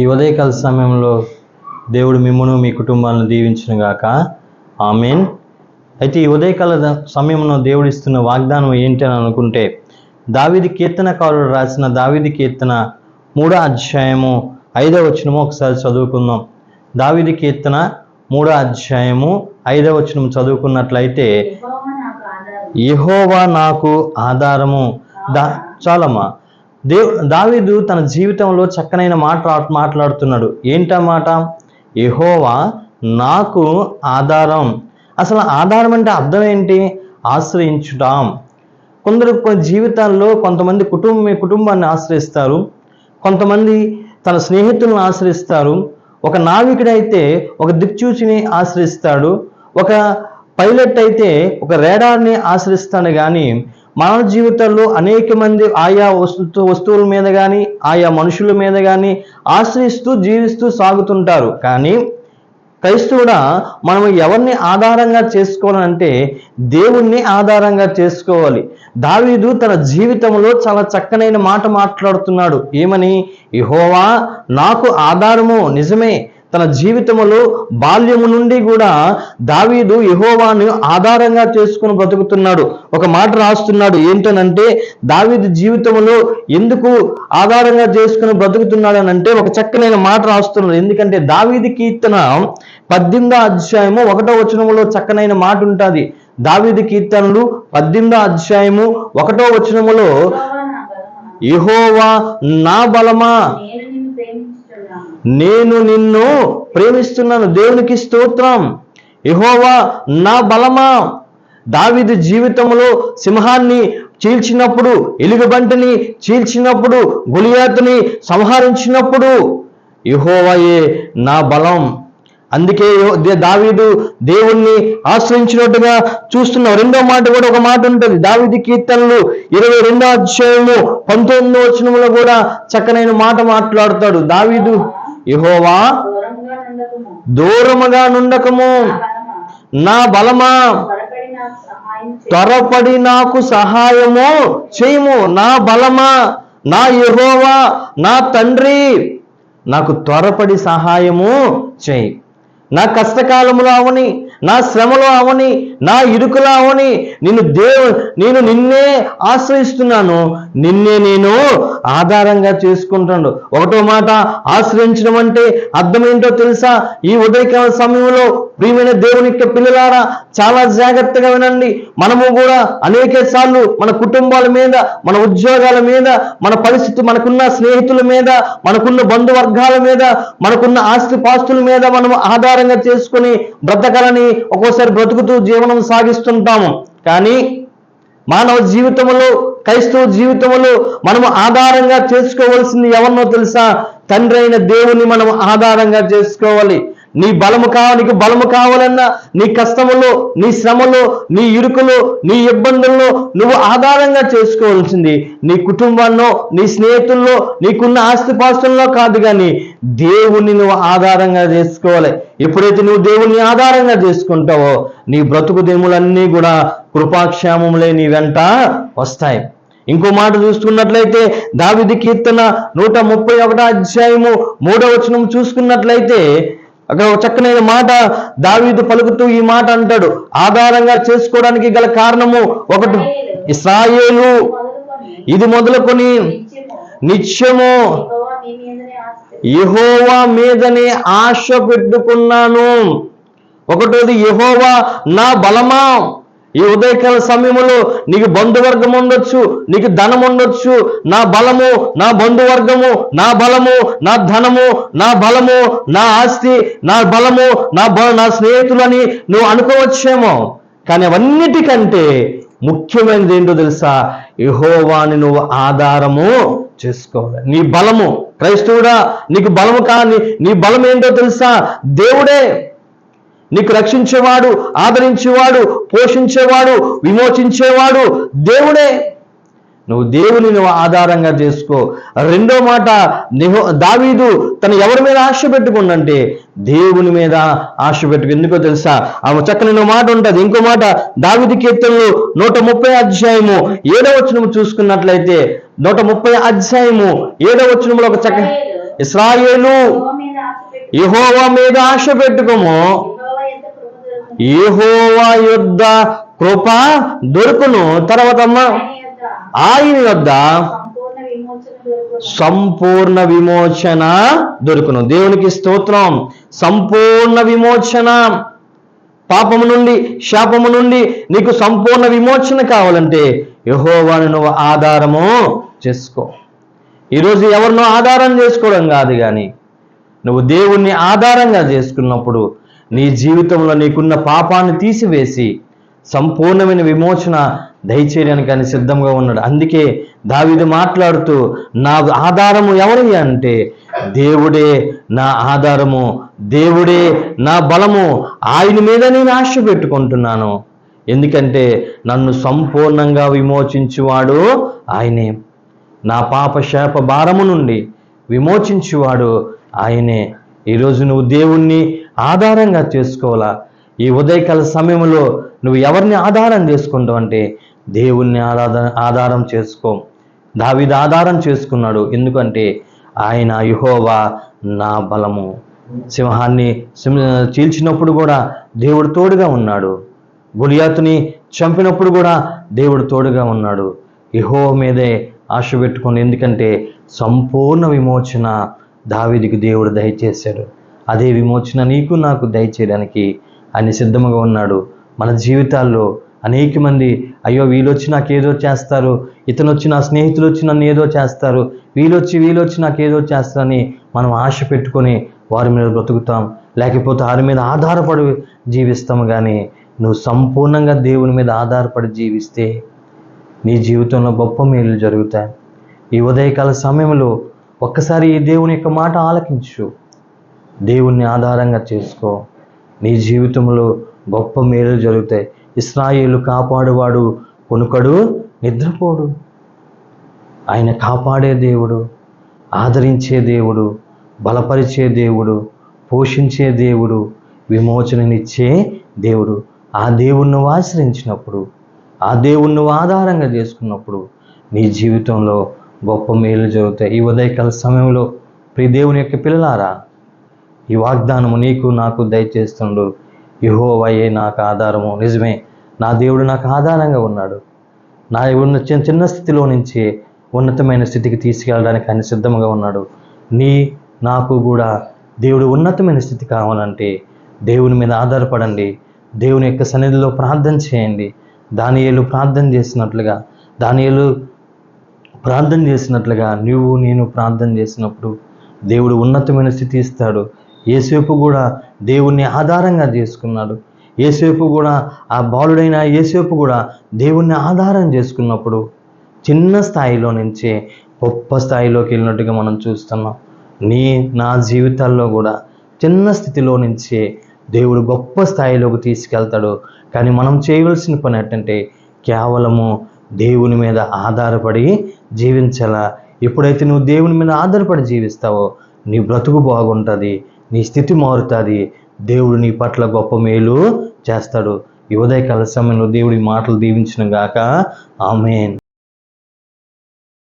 ఈ ఉదయకాల సమయంలో దేవుడు మిమ్మును మీ కుటుంబాలను దీవించును గాక. ఆమెన్. అయితే ఈ ఉదయకాల సమయంలో దేవుడు ఇస్తున్న వాగ్దానం ఏంటి అని అనుకుంటే దావిది కీర్తనకారుడు రాసిన దావిది కీర్తన మూడో అధ్యాయము ఐదో వచనము ఒకసారి చదువుకుందాం. దావిది కీర్తన మూడో అధ్యాయము ఐదో వచనం చదువుకున్నట్లయితే యెహోవా నాకు ఆధారము. దా చాలమ్మా. దేవ్ దావీదు తన జీవితంలో చక్కనైన మాట మాట్లాడుతున్నాడు. ఏంటన్నమాట మాట? నాకు ఆధారం. అసలు ఆధారం అంటే అర్థం ఏంటి? ఆశ్రయించుటాం. కొందరు జీవితాల్లో కొంతమంది కుటుంబ కుటుంబాన్ని ఆశ్రయిస్తారు. కొంతమంది తన స్నేహితులను ఆశ్రయిస్తారు. ఒక నావికుడైతే ఒక దిక్చూచిని ఆశ్రయిస్తాడు. ఒక పైలట్ అయితే ఒక రేడార్ని ఆశ్రయిస్తాడు కానీ మానవ జీవితాల్లో అనేక మంది ఆయా వస్తు వస్తువుల మీద కానీ ఆయా మనుషుల మీద కానీ ఆశ్రయిస్తూ జీవిస్తూ సాగుతుంటారు. కానీ క్రైస్తవుడా మనం ఎవరిని ఆధారంగా చేసుకోవాలంటే దేవుణ్ణి ఆధారంగా చేసుకోవాలి. దావీదు తన జీవితంలో చాలా చక్కనైన మాట మాట్లాడుతున్నాడు. ఏమని? ఇహోవా నాకు ఆధారము నిజమే. తన జీవితంలో బాల్యము నుండి కూడా దావీదు యెహోవాను ఆధారంగా చేసుకుని బ్రతుకుతున్నాడు. ఒక మాట రాస్తున్నాడు ఏంటనంటే దావీదు జీవితంలో ఎందుకు ఆధారంగా చేసుకుని బ్రతుకుతున్నాడు అని అంటే ఒక చక్కనైన మాట రాస్తున్నాడు. ఎందుకంటే దావీది కీర్తన పద్దెనిమిదో అధ్యాయము ఒకటో వచనములో చక్కనైన మాట ఉంటుంది దావీది కీర్తనలు పద్దెనిమిదో అధ్యాయము ఒకటో వచనములో యెహోవా నా బలమా? నేను నిన్ను ప్రేమిస్తున్నాను. దేవునికి స్తోత్రం. ఇహోవా నా బలమా? దావీదు జీవితంలో సింహాన్ని చీల్చినప్పుడు ఎలుగుబంటిని చీల్చినప్పుడు గులియాతుని సంహరించినప్పుడు యెహోవాయే నా బలం. అందుకే దావీదు దేవుణ్ణి ఆశ్రయించినట్టుగా చూస్తున్నాం రెండో మాట కూడా ఒక మాట ఉంటుంది. దావీదు కీర్తనలు ఇరవై రెండో అధ్యాయము పంతొమ్మిదో వచనంలో కూడా చక్కనైన మాట మాట్లాడతాడు. దావీదు యహోవా దూరముగా నుండకము. నా బలమా? త్వరపడి నాకు సహాయము చేయము. నా బలమా? నా యహోవా నా తండ్రి నాకు త్వరపడి సహాయము చేయి. నా కష్టకాలములో అవని నా శ్రమలో అవని నా ఇరుకులో అవని నిన్ను దేవు నేను నిన్నే ఆశ్రయిస్తున్నాను. నిన్నే నేను ఆధారంగా చేసుకుంటాను. ఒకటో మాట ఆశ్రయించడం అంటే అర్థం ఏంటో తెలుసా? ఈ ఉదయకాల సమయంలో ప్రియమైన దేవుని యొక్క పిల్లలారా చాలా జాగ్రత్తగా వినండి. మనము కూడా అనేక సార్లు మన కుటుంబాల మీద మన ఉద్యోగాల మీద మన పరిస్థితి మనకున్న స్నేహితుల మీద మనకున్న బంధువర్గాల మీద మనకున్న ఆస్తి పాస్తుల మీద మనం ఆధారంగా చేసుకుని బ్రతకాలని ఒక్కోసారి బ్రతుకుతూ జీవనం సాగిస్తుంటాము. కానీ మానవ జీవితంలో క్రైస్తవ జీవితంలో మనము ఆధారంగా చేసుకోవాల్సింది ఎవరినో తెలుసా? తండ్రి అయిన దేవుని మనం ఆధారంగా చేసుకోవాలి. నీ బలము కావాలి నీకు బలము కావాలన్నా నీ కష్టములో నీ శ్రమలో నీ ఇరుకులో నీ ఇబ్బందుల్లో నువ్వు ఆధారంగా చేసుకోవాల్సింది. నీ కుటుంబాన్నో నీ స్నేహితుల్లో నీకున్న ఆస్తిపాస్తుల్లో కాదు కానీ దేవుణ్ణి నువ్వు ఆధారంగా చేసుకోవాలి. ఎప్పుడైతే నువ్వు దేవుణ్ణి ఆధారంగా చేసుకుంటావో నీ బ్రతుకు దేములన్నీ కూడా కృపాక్షేమములే నీ వెంట వస్తాయి. ఇంకో మాట చూసుకున్నట్లయితే దావిది కీర్తన నూట ముప్పై ఒకటో అధ్యాయము మూడో వచనం చూసుకున్నట్లయితే అక్కడ ఒక చక్కనైన మాట దావీదు పలుకుతూ ఈ మాట అంటాడు. ఆధారంగా చేసుకోవడానికి గల కారణము ఒకటి ఇస్రాయేలు. ఇది మొదలుకొని నిత్యము. యహోవా మీదనే ఆశ పెట్టుకున్నాను. ఒకటోది యహోవా నా బలమా? ఈ ఉదయకాల సమయంలో నీకు బంధువర్గం ఉండొచ్చు నీకు ధనం ఉండొచ్చు. నా బలము నా బంధువర్గము నా బలము నా ధనము నా బలము నా ఆస్తి నా బలము నా బ నా స్నేహితులని నువ్వు అనుకోవచ్చేమో. కానీ అవన్నిటికంటే ముఖ్యమైనది ఏంటో తెలుసా? యహోవాని నువ్వు ఆధారము చేసుకోవాలి. నీ బలము క్రైస్తవుడా నీకు బలము కానీ నీ బలం ఏంటో తెలుసా? దేవుడే నీకు రక్షించేవాడు ఆదరించేవాడు పోషించేవాడు విమోచించేవాడు దేవుడే. నువ్వు దేవుని నువ్వు ఆధారంగా చేసుకో. రెండో మాట నిహో దావీదు తను ఎవరి మీద ఆశ పెట్టుకుందంటే దేవుని మీద ఆశ పెట్టుకు ఎందుకో తెలుసా? ఆమె చక్కని మాట ఉంటుంది. ఇంకో మాట దావిది కీర్తనలు నూట ముప్పై అధ్యాయము ఏడవ వచనము చూసుకున్నట్లయితే నూట ముప్పై అధ్యాయము ఏడవ వచనంలో ఒక చక్క ఇస్రాయేలు యెహోవా మీద ఆశ పెట్టుకోము. యహోవా యుద్ధ కృప దొరుకును యొద్ద కృప దొరుకును. తర్వాత ఆయన యొద్ద సంపూర్ణ విమోచన దొరుకును. సంపూర్ణ విమోచన దొరుకును దేవునికి స్తోత్రం. సంపూర్ణ విమోచన. పాపము నుండి శాపము నుండి నీకు సంపూర్ణ విమోచన కావాలంటే యహోవాను నువ్వు ఆధారము చేసుకో. ఈరోజు ఎవరినో ఆధారం చేసుకోవడం కాదు కానీ నువ్వు దేవుణ్ణి ఆధారంగా చేసుకున్నప్పుడు నీ జీవితంలో నీకున్న పాపాన్ని తీసివేసి సంపూర్ణమైన విమోచన దయచేయడానికి ఆయన సిద్ధంగా ఉన్నాడు. అందుకే దావిది మాట్లాడుతూ నా ఆధారము ఎవరి అంటే దేవుడే నా ఆధారము దేవుడే నా బలము ఆయన మీద నేను ఆశ పెట్టుకుంటున్నాను. ఎందుకంటే నన్ను సంపూర్ణంగా విమోచించువాడు ఆయనే. నా పాప శాప భారము నుండి విమోచించువాడు ఆయనే. ఈరోజు నువ్వు దేవుణ్ణి ఆధారంగా చేసుకోవాలా? ఈ ఉదయకాల సమయంలో నువ్వు ఎవరిని ఆధారం చేసుకుంటావు అంటే దేవుణ్ణి ఆధార ఆధారం చేసుకో. దావిద ఆధారం చేసుకున్నాడు. ఎందుకంటే ఆయన యుహోవా నా బలము. సింహాన్ని సింహ చీల్చినప్పుడు కూడా దేవుడు తోడుగా ఉన్నాడు. గుడియాతుని చంపినప్పుడు కూడా దేవుడు తోడుగా ఉన్నాడు. యహో మీదే ఆశ పెట్టుకుని ఎందుకంటే సంపూర్ణ విమోచన దావిదికి దేవుడు దయచేశాడు. అదే విమోచన నీకు నాకు దయచేయడానికి ఆయన సిద్ధంగా ఉన్నాడు. మన జీవితాల్లో అనేక మంది అయ్యో వీళ్ళొచ్చి నాకేదో చేస్తారు ఇతను వచ్చి నా స్నేహితులు వచ్చి నన్ను ఏదో చేస్తారు వీళ్ళొచ్చి వీళ్ళొచ్చి నాకు ఏదో చేస్తారని మనం ఆశ పెట్టుకొని వారి మీద బ్రతుకుతాం. లేకపోతే వారి మీద ఆధారపడి జీవిస్తాము కానీ నువ్వు సంపూర్ణంగా దేవుని మీద ఆధారపడి జీవిస్తే నీ జీవితంలో గొప్ప మేలు జరుగుతాయి. ఈ ఉదయకాల సమయంలో ఒక్కసారి ఈ దేవుని యొక్క మాట ఆలకించు. దేవుణ్ణి ఆధారంగా చేసుకో. నీ జీవితంలో గొప్ప మేలు జరుగుతాయి ఇస్రాయేలు కాపాడువాడు కొనుకడు నిద్రపోడు. ఆయన కాపాడే దేవుడు ఆదరించే దేవుడు బలపరిచే దేవుడు పోషించే దేవుడు విమోచననిచ్చే దేవుడు. ఆ దేవుణ్ణి ఆశ్రయించినప్పుడు ఆ దేవుణ్ణి ఆధారంగా చేసుకున్నప్పుడు నీ జీవితంలో గొప్ప మేలు జరుగుతాయి. ఈ ఉదయకాల సమయంలో ప్రియ దేవుని యొక్క పిల్లలారా ఈ వాగ్దానము నీకు నాకు దయచేస్తుండు. యహోవయే నాకు ఆధారము. నిజమే నా దేవుడు నాకు ఆధారంగా ఉన్నాడు. నా ఉన్న చిన్న చిన్న స్థితిలో నుంచి ఉన్నతమైన స్థితికి తీసుకెళ్ళడానికి ఆయన సిద్ధంగా ఉన్నాడు. నీ నాకు కూడా దేవుడు ఉన్నతమైన స్థితి కావాలంటే దేవుని మీద ఆధారపడండి. దేవుని యొక్క సన్నిధిలో ప్రార్థన చేయండి. దానియేలు ప్రార్థన చేసినట్లుగా దానియేలు ప్రార్థన చేసినట్లుగా నువ్వు నేను ప్రార్థన చేసినప్పుడు దేవుడు ఉన్నతమైన స్థితి ఇస్తాడు. ఏసేపు కూడా దేవుణ్ణి ఆధారంగా చేసుకున్నాడు. ఏసేపు కూడా ఆ బాలుడైన ఏసేపు కూడా దేవుణ్ణి ఆధారం చేసుకున్నప్పుడు చిన్న స్థాయిలో నుంచే గొప్ప స్థాయిలోకి వెళ్ళినట్టుగా మనం చూస్తున్నాం. నీ నా జీవితాల్లో కూడా చిన్న స్థితిలో నుంచే దేవుడు గొప్ప స్థాయిలోకి తీసుకెళ్తాడు. కానీ మనం చేయవలసిన పని ఏంటంటే కేవలము దేవుని మీద ఆధారపడి జీవించాలా? ఎప్పుడైతే నువ్వు దేవుని మీద ఆధారపడి జీవిస్తావో నీ బ్రతుకు బాగుంటుంది. నీ స్థితి మారుతుంది. దేవుడు నీ పట్ల గొప్ప మేలు చేస్తాడు. ఈ ఉదయకాల సమయంలో దేవుడి మాటలు దీవించిన గాక. ఆమెన్.